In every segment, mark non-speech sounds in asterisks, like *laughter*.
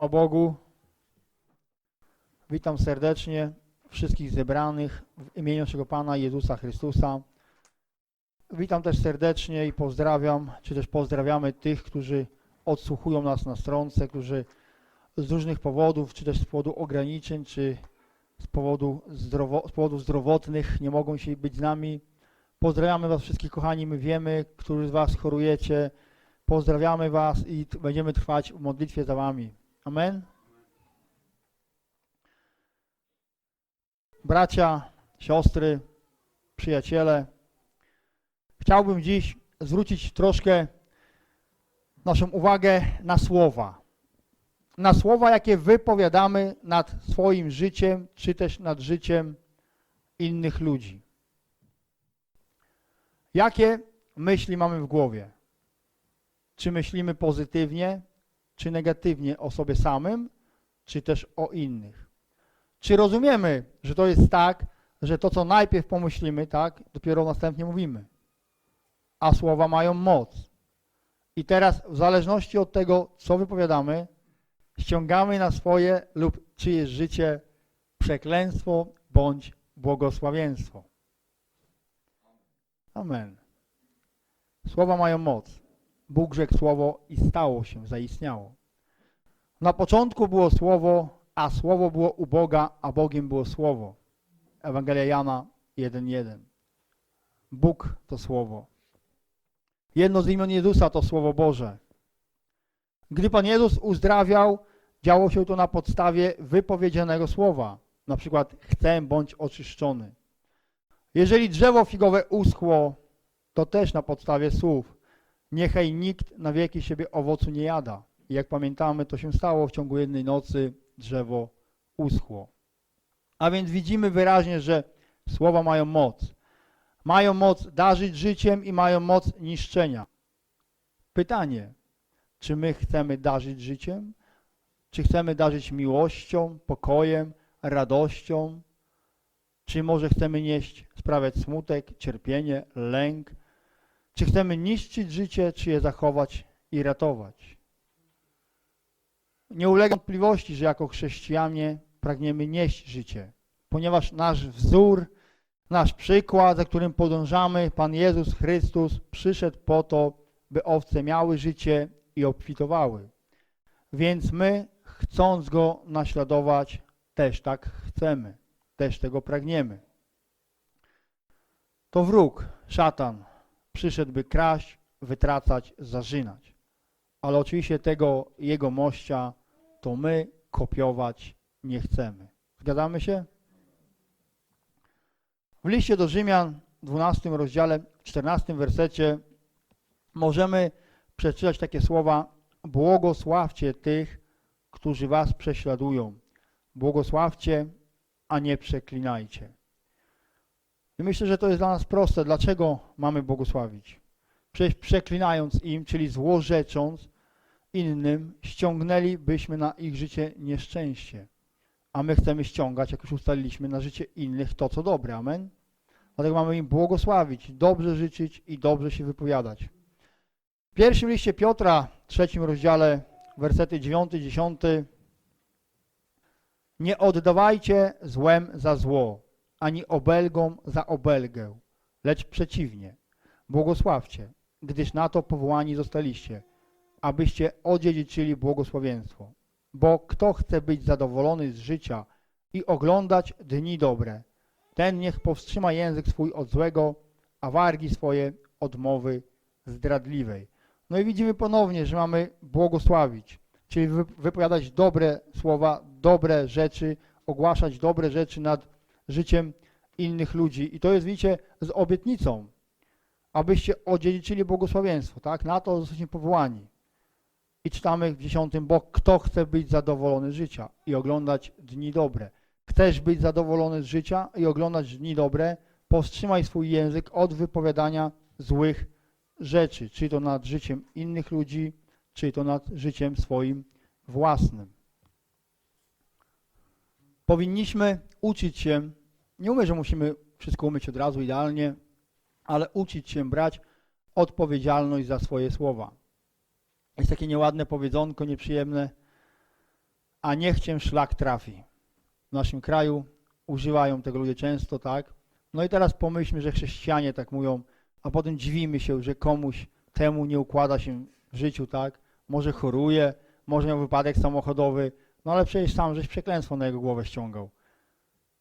O Bogu. Witam serdecznie wszystkich zebranych w imieniu naszego Pana Jezusa Chrystusa. Witam też serdecznie i pozdrawiam, czy też pozdrawiamy tych, którzy odsłuchują nas na stronce, którzy z różnych powodów, czy też z powodu ograniczeń, czy z, powodu zdrowo, z powodów zdrowotnych nie mogą się być z nami. Pozdrawiamy Was wszystkich, kochani. My wiemy, którzy z Was chorujecie. Pozdrawiamy Was i będziemy trwać w modlitwie za Wami. Amen. Bracia, siostry, przyjaciele, chciałbym dziś zwrócić troszkę naszą uwagę na słowa. Na słowa, jakie wypowiadamy nad swoim życiem, czy też nad życiem innych ludzi. Jakie myśli mamy w głowie? Czy myślimy pozytywnie, czy negatywnie o sobie samym, czy też o innych? Czy rozumiemy, że to jest tak, że to, co najpierw pomyślimy, tak, dopiero następnie mówimy? A słowa mają moc. I teraz, w zależności od tego, co wypowiadamy, ściągamy na swoje lub czyjeś życie przekleństwo bądź błogosławieństwo. Amen. Słowa mają moc. Bóg rzekł słowo i stało się, zaistniało. Na początku było słowo, a słowo było u Boga, a Bogiem było słowo. Ewangelia Jana 1:1. Bóg to słowo. Jedno z imion Jezusa to słowo Boże. Gdy Pan Jezus uzdrawiał, działo się to na podstawie wypowiedzianego słowa. Na przykład chcę bądź oczyszczony. Jeżeli drzewo figowe uschło, to też na podstawie słów. Niechaj nikt na wieki siebie owocu nie jada. I jak pamiętamy, to się stało w ciągu jednej nocy, drzewo uschło. A więc widzimy wyraźnie, że słowa mają moc. Mają moc darzyć życiem i mają moc niszczenia. Pytanie, czy my chcemy darzyć życiem? Czy chcemy darzyć miłością, pokojem, radością? Czy może chcemy nieść, sprawiać smutek, cierpienie, lęk? Czy chcemy niszczyć życie, czy je zachować i ratować? Nie ulega wątpliwości, że jako chrześcijanie pragniemy nieść życie, ponieważ nasz wzór, nasz przykład, za którym podążamy, Pan Jezus Chrystus przyszedł po to, by owce miały życie i obfitowały. Więc my, chcąc Go naśladować, też tak chcemy, też tego pragniemy. To wróg, szatan, przyszedł, by kraść, wytracać, zarzynać. Ale oczywiście tego jego mościa to my kopiować nie chcemy. Zgadzamy się? W liście do Rzymian, 12 rozdziale, 14 wersecie możemy przeczytać takie słowa Błogosławcie tych, którzy was prześladują. Błogosławcie, a nie przeklinajcie. I myślę, że to jest dla nas proste. Dlaczego mamy błogosławić? Przecież przeklinając im, czyli złorzecząc innym, ściągnęlibyśmy na ich życie nieszczęście. A my chcemy ściągać, jak już ustaliliśmy, na życie innych to, co dobre. Amen? Dlatego mamy im błogosławić, dobrze życzyć i dobrze się wypowiadać. W pierwszym liście Piotra, trzecim rozdziale, wersety 9, 10. Nie oddawajcie złem za zło, ani obelgom za obelgę, lecz przeciwnie. Błogosławcie, gdyż na to powołani zostaliście, abyście odziedziczyli błogosławieństwo. Bo kto chce być zadowolony z życia i oglądać dni dobre, ten niech powstrzyma język swój od złego, a wargi swoje od mowy zdradliwej. No i widzimy ponownie, że mamy błogosławić, czyli wy- wypowiadać dobre słowa, dobre rzeczy, ogłaszać dobre rzeczy nad życiem innych ludzi. I to jest, widzicie, z obietnicą, abyście odziedziczyli błogosławieństwo, tak? Na to jesteśmy powołani. I czytamy w dziesiątym, bo kto chce być zadowolony z życia i oglądać dni dobre. Chcesz być zadowolony z życia i oglądać dni dobre, powstrzymaj swój język od wypowiadania złych rzeczy, czy to nad życiem innych ludzi, czy to nad życiem swoim własnym. Powinniśmy uczyć się, nie mówię, że musimy wszystko umieć od razu idealnie, ale uczyć się brać odpowiedzialność za swoje słowa. Jest takie nieładne powiedzonko, nieprzyjemne. a niech cię szlak trafi. W naszym kraju używają tego ludzie często, tak? No i teraz pomyślmy, że chrześcijanie tak mówią, a potem dziwimy się, że komuś temu nie układa się w życiu, tak? Może choruje, może miał wypadek samochodowy, no ale przecież sam żeś przekleństwo na jego głowę ściągał.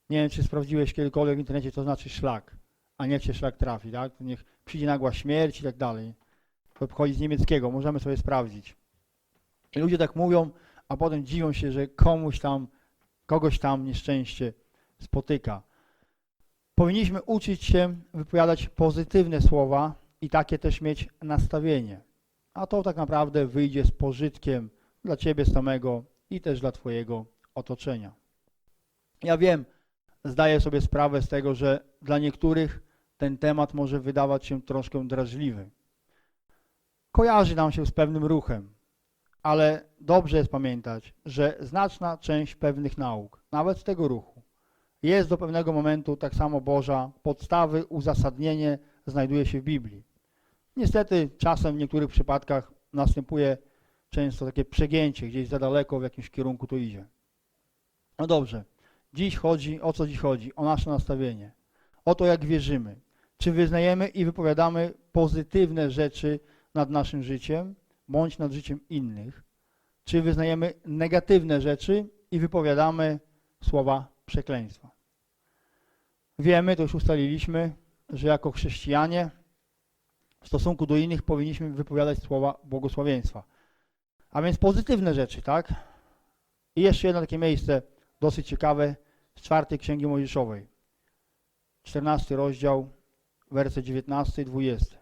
Nie wiem, czy sprawdziłeś kiedykolwiek w internecie, co znaczy szlak, a niech cię szlak trafi, tak? Niech przyjdzie nagła śmierć i tak dalej. To pochodzi z niemieckiego, możemy sobie sprawdzić. I ludzie tak mówią, a potem dziwią się, że komuś tam, kogoś tam nieszczęście spotyka. Powinniśmy uczyć się wypowiadać pozytywne słowa i takie też mieć nastawienie. A to tak naprawdę wyjdzie z pożytkiem dla Ciebie samego i też dla Twojego otoczenia. Ja wiem, zdaję sobie sprawę z tego, że dla niektórych ten temat może wydawać się troszkę drażliwy. Kojarzy nam się z pewnym ruchem, ale dobrze jest pamiętać, że znaczna część pewnych nauk, nawet tego ruchu, jest do pewnego momentu tak samo Boża, podstawy, uzasadnienie znajduje się w Biblii. Niestety czasem w niektórych przypadkach następuje często takie przegięcie, gdzieś za daleko w jakimś kierunku to idzie. No dobrze, dziś chodzi, o co dziś chodzi? O nasze nastawienie, o to jak wierzymy. Czy wyznajemy i wypowiadamy pozytywne rzeczy nad naszym życiem, bądź nad życiem innych, czy wyznajemy negatywne rzeczy i wypowiadamy słowa przekleństwa. Wiemy, to już ustaliliśmy, że jako chrześcijanie w stosunku do innych powinniśmy wypowiadać słowa błogosławieństwa. A więc pozytywne rzeczy, tak? I jeszcze jedno takie miejsce dosyć ciekawe z czwartej Księgi Mojżeszowej. 14 rozdział, werset 19 i 20.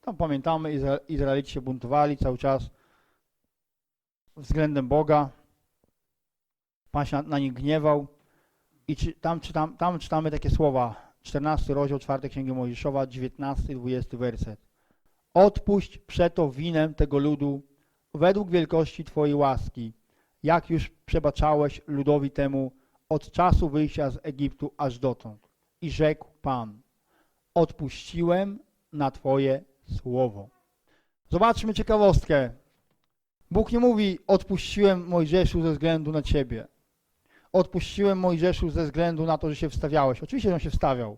Tam pamiętamy, Izra Izraelici się buntowali cały czas względem Boga. Pan się na, nich gniewał. I czy, tam, czytam, tam czytamy takie słowa. 14 rozdział 4 Księgi Mojżeszowa, 19 i 20 werset. Odpuść przeto winem tego ludu według wielkości Twojej łaski, jak już przebaczałeś ludowi temu od czasu wyjścia z Egiptu aż dotąd. I rzekł Pan, odpuściłem na Twoje słowo. Zobaczmy ciekawostkę. Bóg nie mówi, odpuściłem Mojżeszu ze względu na Ciebie. Odpuściłem Mojżeszu ze względu na to, że się wstawiałeś. Oczywiście, że on się wstawiał.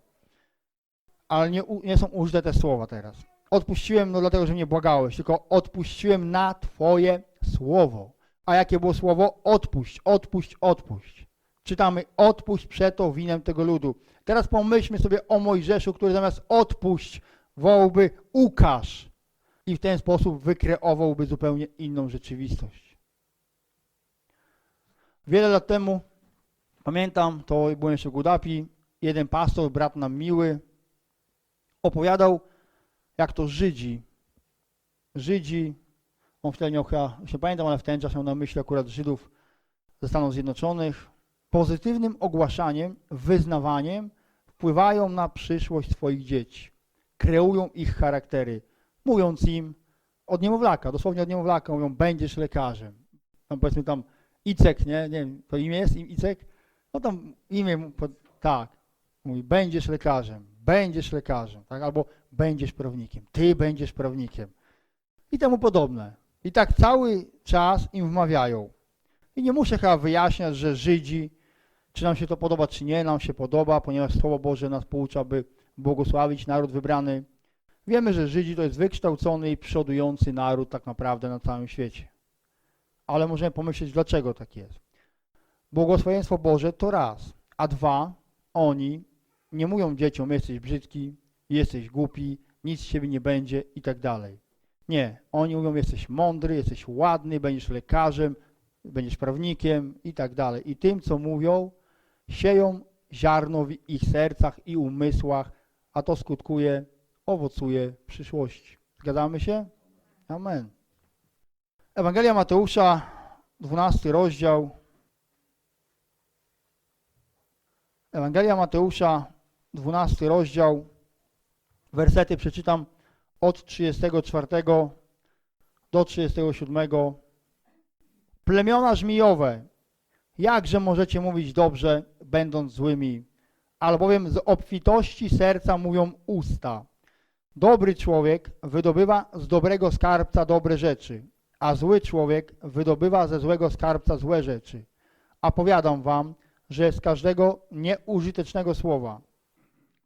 Ale nie, nie są użyte te słowa teraz. Odpuściłem no dlatego, że mnie błagałeś, tylko odpuściłem na Twoje słowo. A jakie było słowo? Odpuść, odpuść, odpuść. Czytamy, odpuść przeto winem tego ludu. Teraz pomyślmy sobie o Mojżeszu, który zamiast odpuść, wołałby ukaż. I w ten sposób wykreowałby zupełnie inną rzeczywistość. Wiele lat temu, pamiętam, to byłem jeszcze w Gudapi, jeden pastor, brat nam miły, opowiadał, jak to Żydzi, Żydzi, on wtedy miał chyba, już nie pamiętam, ale w ten czas miał na myśli akurat Żydów ze Stanów Zjednoczonych, pozytywnym ogłaszaniem, wyznawaniem wpływają na przyszłość swoich dzieci, kreują ich charaktery, mówiąc im od niemowlaka, dosłownie od niemowlaka, mówią, będziesz lekarzem. Tam powiedzmy tam Icek, nie? Nie wiem, to imię jest im Icek? No tam imię, tak, mówi, będziesz lekarzem, będziesz lekarzem, tak? Albo będziesz prawnikiem, ty będziesz prawnikiem i temu podobne. I tak cały czas im wmawiają. I nie muszę chyba wyjaśniać, że Żydzi, czy nam się to podoba, czy nie, nam się podoba, ponieważ Słowo Boże nas poucza, by błogosławić naród wybrany. Wiemy, że Żydzi to jest wykształcony i przodujący naród tak naprawdę na całym świecie. Ale możemy pomyśleć, dlaczego tak jest. Błogosławieństwo Boże to raz, a dwa, oni nie mówią dzieciom, jesteś brzydki, jesteś głupi, nic z ciebie nie będzie i tak dalej. Nie, oni mówią, jesteś mądry, jesteś ładny, będziesz lekarzem, będziesz prawnikiem i tak dalej. I tym, co mówią, sieją ziarno w ich sercach i umysłach, a to skutkuje, owocuje w przyszłości. Zgadzamy się? Amen. Ewangelia Mateusza, 12 rozdział. Ewangelia Mateusza, 12 rozdział. Wersety przeczytam od 34 do 37. Plemiona żmijowe, jakże możecie mówić dobrze, będąc złymi, albowiem z obfitości serca mówią usta. Dobry człowiek wydobywa z dobrego skarbca dobre rzeczy, a zły człowiek wydobywa ze złego skarbca złe rzeczy. A powiadam wam, że z każdego nieużytecznego słowa,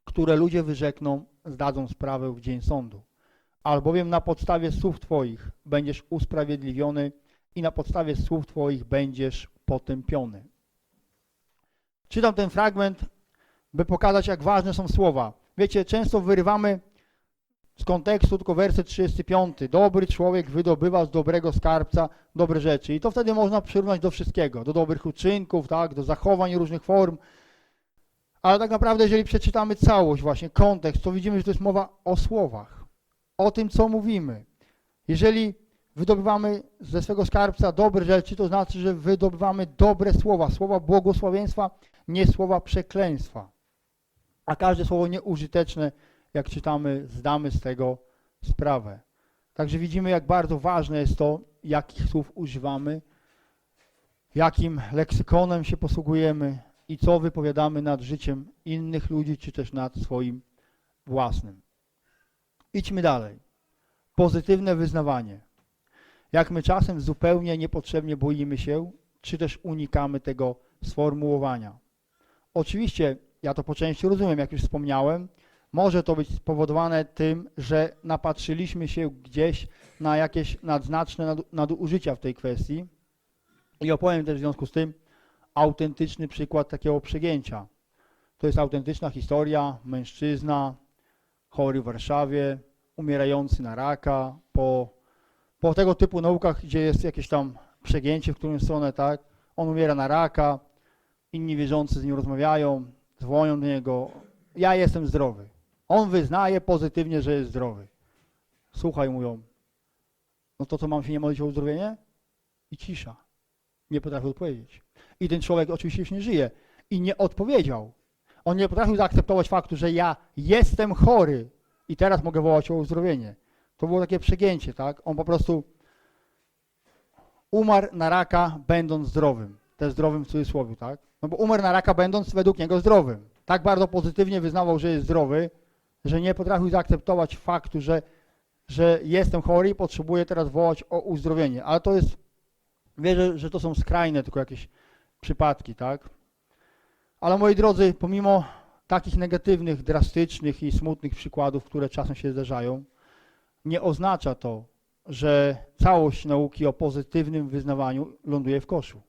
które ludzie wyrzekną, zdadzą sprawę w dzień sądu. Albowiem na podstawie słów Twoich będziesz usprawiedliwiony i na podstawie słów Twoich będziesz potępiony. Czytam ten fragment, by pokazać, jak ważne są słowa. Wiecie, często wyrywamy z kontekstu tylko werset 35. Dobry człowiek wydobywa z dobrego skarbca dobre rzeczy. I to wtedy można przyrównać do wszystkiego, do dobrych uczynków, tak, do zachowań różnych form. Ale tak naprawdę, jeżeli przeczytamy całość, właśnie kontekst, to widzimy, że to jest mowa o słowach, o tym, co mówimy. Jeżeli wydobywamy ze swego skarbca dobre rzeczy, to znaczy, że wydobywamy dobre słowa, słowa błogosławieństwa, nie słowa przekleństwa. A każde słowo nieużyteczne, jak czytamy, zdamy z tego sprawę. Także widzimy, jak bardzo ważne jest to, jakich słów używamy, jakim leksykonem się posługujemy i co wypowiadamy nad życiem innych ludzi, czy też nad swoim własnym. Idźmy dalej. Pozytywne wyznawanie. Jak my czasem zupełnie niepotrzebnie boimy się, czy też unikamy tego sformułowania. Oczywiście, ja to po części rozumiem, jak już wspomniałem, może to być spowodowane tym, że napatrzyliśmy się gdzieś na jakieś nadznaczne nadużycia w tej kwestii i opowiem też w związku z tym autentyczny przykład takiego przegięcia. To jest autentyczna historia, mężczyzna chory w Warszawie, umierający na raka, po, po tego typu naukach, gdzie jest jakieś tam przegięcie, w którą stronę, tak, on umiera na raka, inni wierzący z nim rozmawiają, dzwonią do niego, ja jestem zdrowy. On wyznaje pozytywnie, że jest zdrowy. Słuchaj, mówią, no to co, mam się nie modlić o uzdrowienie? I cisza. Nie potrafił odpowiedzieć. I ten człowiek oczywiście już nie żyje. I nie odpowiedział. On nie potrafił zaakceptować faktu, że ja jestem chory i teraz mogę wołać o uzdrowienie. To było takie przegięcie, tak? On po prostu umarł na raka, będąc zdrowym. Te zdrowym w cudzysłowie, tak? No bo umarł na raka, będąc według niego zdrowym. Tak bardzo pozytywnie wyznawał, że jest zdrowy, że nie potrafił zaakceptować faktu, że, że jestem chory i potrzebuję teraz wołać o uzdrowienie. Ale to jest, wierzę, że to są skrajne tylko jakieś przypadki, tak? Ale moi drodzy, pomimo takich negatywnych, drastycznych i smutnych przykładów, które czasem się zdarzają, nie oznacza to, że całość nauki o pozytywnym wyznawaniu ląduje w koszu.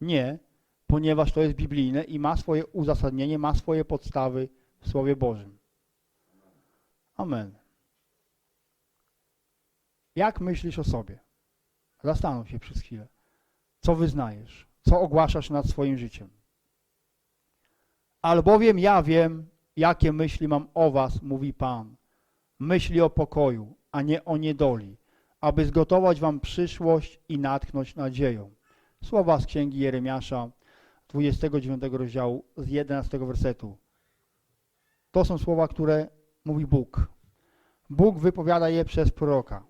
Nie, ponieważ to jest biblijne i ma swoje uzasadnienie, ma swoje podstawy w Słowie Bożym. Amen. Jak myślisz o sobie? Zastanów się przez chwilę. Co wyznajesz? Co ogłaszasz nad swoim życiem? Albowiem ja wiem, jakie myśli mam o was, mówi Pan. Myśli o pokoju, a nie o niedoli, aby zgotować wam przyszłość i natchnąć nadzieją. Słowa z księgi Jeremiasza, 29 rozdziału, z 11 wersetu. To są słowa, które mówi Bóg. Bóg wypowiada je przez proroka.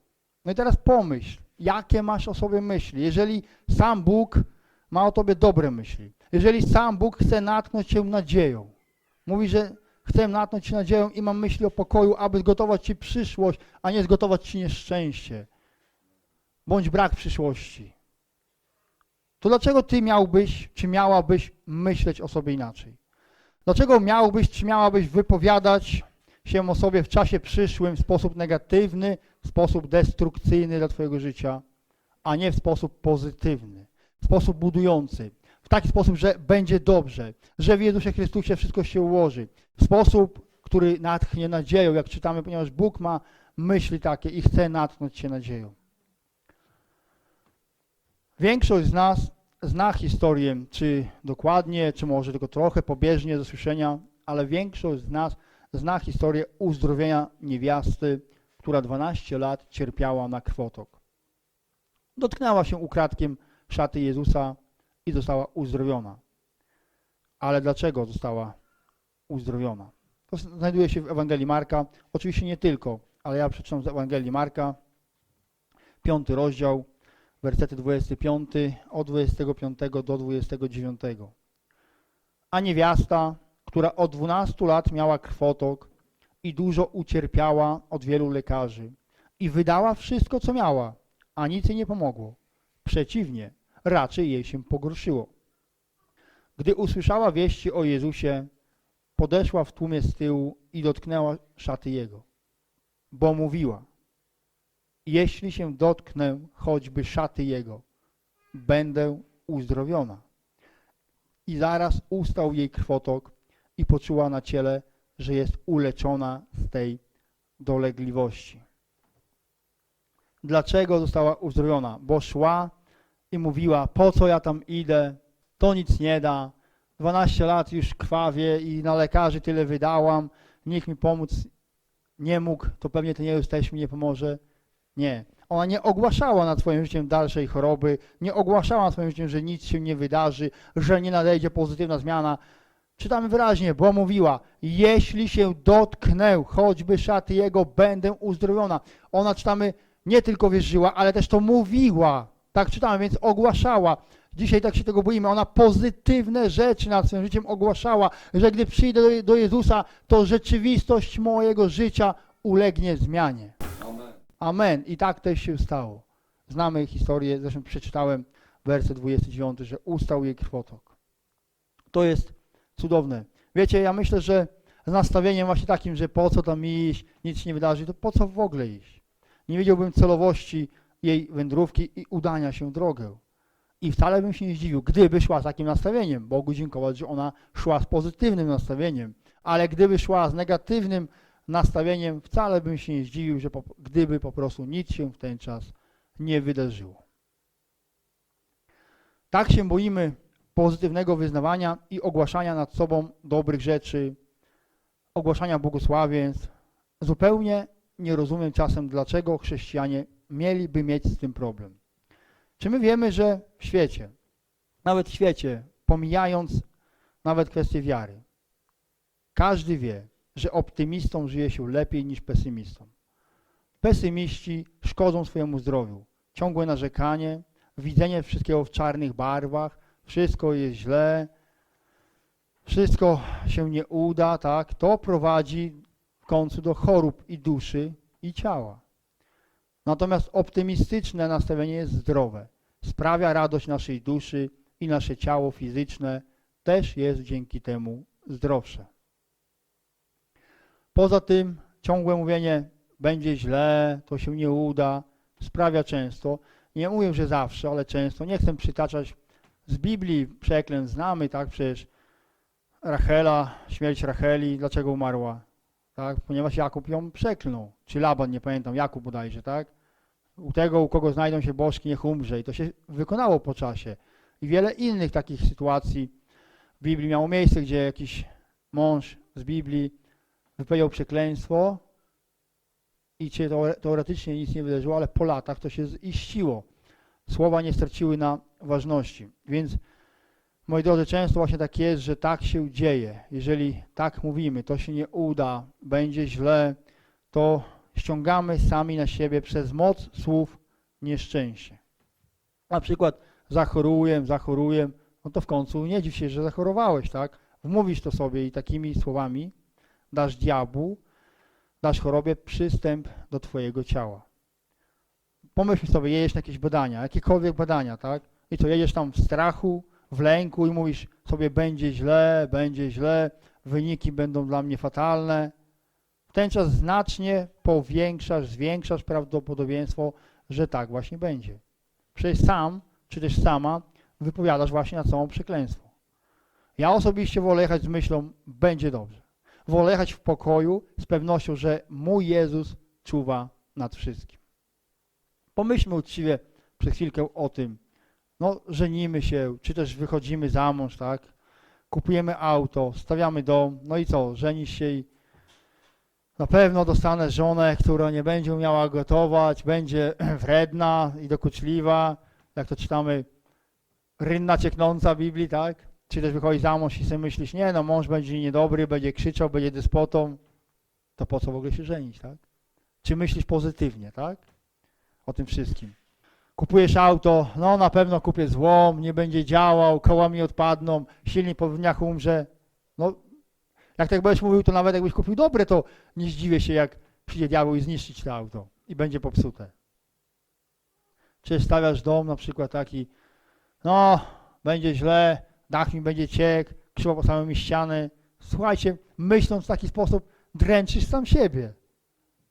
No i teraz pomyśl, jakie masz o sobie myśli. Jeżeli sam Bóg ma o tobie dobre myśli, jeżeli sam Bóg chce natknąć cię nadzieją, mówi, że chcę natknąć cię nadzieją i mam myśli o pokoju, aby zgotować ci przyszłość, a nie zgotować ci nieszczęście, bądź brak przyszłości, to dlaczego ty miałbyś, czy miałabyś myśleć o sobie inaczej? Dlaczego miałbyś, czy miałabyś wypowiadać się o sobie w czasie przyszłym w sposób negatywny, w sposób destrukcyjny dla twojego życia, a nie w sposób pozytywny, w sposób budujący, taki sposób, że będzie dobrze, że w Jezusie Chrystusie wszystko się ułoży, w sposób, który natchnie nadzieją, jak czytamy, ponieważ Bóg ma myśli takie i chce natknąć się nadzieją. Większość z nas zna historię, czy dokładnie, czy może tylko trochę pobieżnie ze słyszenia, ale większość z nas zna historię uzdrowienia niewiasty, która 12 lat cierpiała na krwotok. Dotknęła się ukradkiem szaty Jezusa i została uzdrowiona. Ale dlaczego została uzdrowiona? To znajduje się w Ewangelii Marka. Oczywiście nie tylko, ale ja przeczytam z Ewangelii Marka, piąty rozdział, wersety 25, od 25 do 29. A niewiasta, która od 12 lat miała krwotok i dużo ucierpiała od wielu lekarzy i wydała wszystko, co miała, a nic jej nie pomogło. Przeciwnie, raczej jej się pogorszyło. Gdy usłyszała wieści o Jezusie, podeszła w tłumie z tyłu i dotknęła szaty Jego, bo mówiła, jeśli się dotknę choćby szaty Jego, będę uzdrowiona. I zaraz ustał jej krwotok i poczuła na ciele, że jest uleczona z tej dolegliwości. Dlaczego została uzdrowiona? Bo szła i mówiła, po co ja tam idę, to nic nie da, 12 lat już krwawie i na lekarzy tyle wydałam, nikt mi pomóc nie mógł, to pewnie ten Jezus też mi nie pomoże. Nie. Ona nie ogłaszała nad swoim życiem dalszej choroby, nie ogłaszała nad swoim życiem, że nic się nie wydarzy, że nie nadejdzie pozytywna zmiana. Czytamy wyraźnie, bo mówiła, jeśli się dotknę choćby szaty Jego, będę uzdrowiona. Ona, czytamy, nie tylko wierzyła, ale też to mówiła. Tak czytamy, więc ogłaszała. Dzisiaj tak się tego boimy. Ona pozytywne rzeczy nad swoim życiem ogłaszała, że gdy przyjdę do, Jezusa, to rzeczywistość mojego życia ulegnie zmianie. Amen. Amen. I tak też się stało. Znamy historię, zresztą przeczytałem werset 29, że ustał jej krwotok. To jest cudowne. Wiecie, ja myślę, że z nastawieniem właśnie takim, że po co tam iść, nic się nie wydarzy, to po co w ogóle iść? Nie wiedziałbym celowości jej wędrówki i udania się w drogę. I wcale bym się nie zdziwił, gdyby szła z takim nastawieniem. Bogu dziękować, że ona szła z pozytywnym nastawieniem. Ale gdyby szła z negatywnym nastawieniem, wcale bym się nie zdziwił, że po, gdyby po prostu nic się w ten czas nie wydarzyło. Tak się boimy pozytywnego wyznawania i ogłaszania nad sobą dobrych rzeczy, ogłaszania błogosławieństw. Zupełnie nie rozumiem czasem, dlaczego chrześcijanie mieliby mieć z tym problem. Czy my wiemy, że w świecie, nawet w świecie, pomijając nawet kwestię wiary, każdy wie, że optymistom żyje się lepiej niż pesymistom. Pesymiści szkodzą swojemu zdrowiu. Ciągłe narzekanie, widzenie wszystkiego w czarnych barwach, wszystko jest źle, wszystko się nie uda, tak? To prowadzi w końcu do chorób i duszy, i ciała. Natomiast optymistyczne nastawienie jest zdrowe. Sprawia radość naszej duszy i nasze ciało fizyczne też jest dzięki temu zdrowsze. Poza tym ciągłe mówienie będzie źle, to się nie uda, sprawia często, nie mówię, że zawsze, ale często, nie chcę przytaczać z Biblii przeklęstw, znamy, tak, przecież Rachela, śmierć Racheli, dlaczego umarła? Tak, ponieważ Jakub ją przeklnął, czy Laban, nie pamiętam, Jakub bodajże, tak? U tego, u kogo znajdą się bożki, niech umrze i to się wykonało po czasie. I wiele innych takich sytuacji w Biblii miało miejsce, gdzie jakiś mąż z Biblii wypowiedział przekleństwo i cię teoretycznie nic nie wydarzyło, ale po latach to się ziściło. Słowa nie straciły na ważności. Więc, moi drodzy, często właśnie tak jest, że tak się dzieje. Jeżeli tak mówimy, to się nie uda, będzie źle, to ściągamy sami na siebie przez moc słów nieszczęście. Na przykład zachoruję, zachoruję, no to w końcu nie dziw się, że zachorowałeś, tak? Wmówisz to sobie i takimi słowami dasz diabłu, dasz chorobie przystęp do twojego ciała. Pomyśl sobie, jedziesz na jakieś badania, jakiekolwiek badania, tak? I co, jedziesz tam w strachu, w lęku i mówisz sobie, będzie źle, będzie źle, wyniki będą dla mnie fatalne. W ten czas znacznie powiększasz, zwiększasz prawdopodobieństwo, że tak właśnie będzie. Przecież sam, czy też sama wypowiadasz właśnie na całą przekleństwo. Ja osobiście wolę jechać z myślą, będzie dobrze. Wolę jechać w pokoju z pewnością, że mój Jezus czuwa nad wszystkim. Pomyślmy uczciwie przez chwilkę o tym. No, żenimy się, czy też wychodzimy za mąż, tak? Kupujemy auto, stawiamy dom, no i co? Żenisz się i na pewno dostanę żonę, która nie będzie umiała gotować, będzie *clears throat* wredna i dokuczliwa, jak to czytamy, rynna cieknąca Biblii, tak? Czy też wychodzisz za mąż i sobie myślisz, nie no, mąż będzie niedobry, będzie krzyczał, będzie despotą, to po co w ogóle się żenić, tak? Czy myślisz pozytywnie, tak? O tym wszystkim. Kupujesz auto, no na pewno kupię złom, nie będzie działał, koła mi odpadną, silnik po dniach umrze. No, jak tak będziesz mówił, to nawet jakbyś kupił dobre, to nie zdziwię się, jak przyjdzie diabeł i zniszczyć to auto i będzie popsute. Przecież stawiasz dom na przykład taki, no, będzie źle, dach mi będzie ciekł, krzywo postawią mi ściany. Słuchajcie, myśląc w taki sposób, dręczysz sam siebie.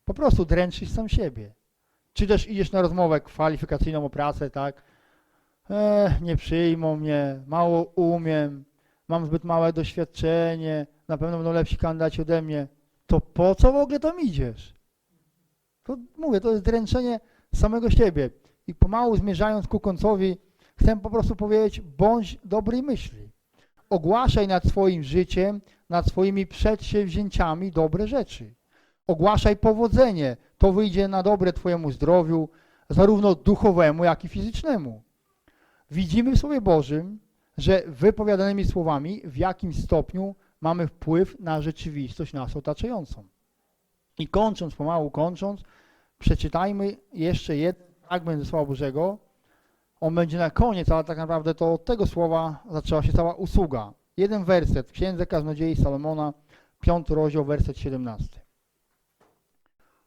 Po prostu dręczysz sam siebie. Czy też idziesz na rozmowę kwalifikacyjną o pracę, tak? E, nie przyjmą mnie, mało umiem, mam zbyt małe doświadczenie, na pewno będą lepsi kandydaci ode mnie. To po co w ogóle tam idziesz? To mówię, to jest dręczenie samego siebie. I pomału zmierzając ku końcowi, chcę po prostu powiedzieć, bądź dobrej myśli. Ogłaszaj nad swoim życiem, nad swoimi przedsięwzięciami dobre rzeczy. Ogłaszaj powodzenie. To wyjdzie na dobre Twojemu zdrowiu, zarówno duchowemu, jak i fizycznemu. Widzimy w Słowie Bożym, że wypowiadanymi słowami w jakim stopniu mamy wpływ na rzeczywistość nas otaczającą. I kończąc, pomału kończąc, przeczytajmy jeszcze jeden fragment Słowa Bożego. On będzie na koniec, ale tak naprawdę to od tego słowa zaczęła się cała usługa. Jeden werset w Księdze Kaznodziei Salomona, piąty rozdział, werset 17.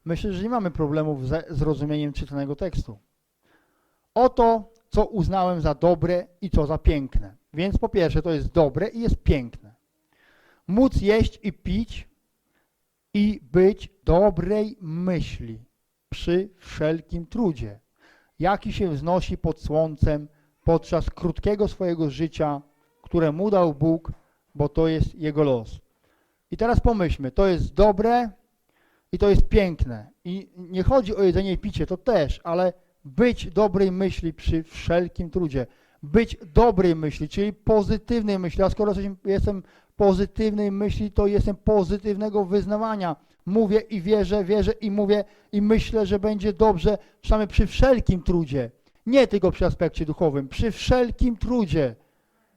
Myślę, że nie mamy problemów ze zrozumieniem czytanego tekstu. Oto, co uznałem za dobre i co za piękne. Więc po pierwsze, to jest dobre i jest piękne. Móc jeść i pić i być dobrej myśli przy wszelkim trudzie, jaki się wznosi pod słońcem podczas krótkiego swojego życia, które mu dał Bóg, bo to jest jego los. I teraz pomyślmy, to jest dobre i to jest piękne. I nie chodzi o jedzenie i picie, to też, ale być dobrej myśli przy wszelkim trudzie. Być dobrej myśli, czyli pozytywnej myśli. A skoro jestem pozytywnej myśli, to jestem pozytywnego wyznawania. Mówię i wierzę, wierzę i mówię i myślę, że będzie dobrze, przynajmniej przy wszelkim trudzie. Nie tylko przy aspekcie duchowym, przy wszelkim trudzie.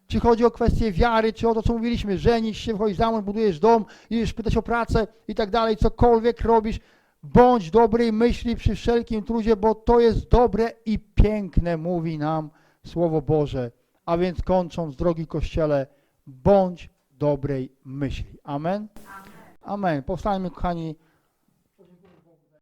Czy chodzi o kwestię wiary, czy o to, co mówiliśmy, żenisz się, wchodzisz za mąż, budujesz dom, idziesz pytać o pracę i tak dalej, cokolwiek robisz, bądź dobrej myśli przy wszelkim trudzie, bo to jest dobre i piękne, mówi nam Słowo Boże. A więc kończąc, drogi Kościele, bądź dobrej myśli. Amen? Amen. Powstańmy, kochani,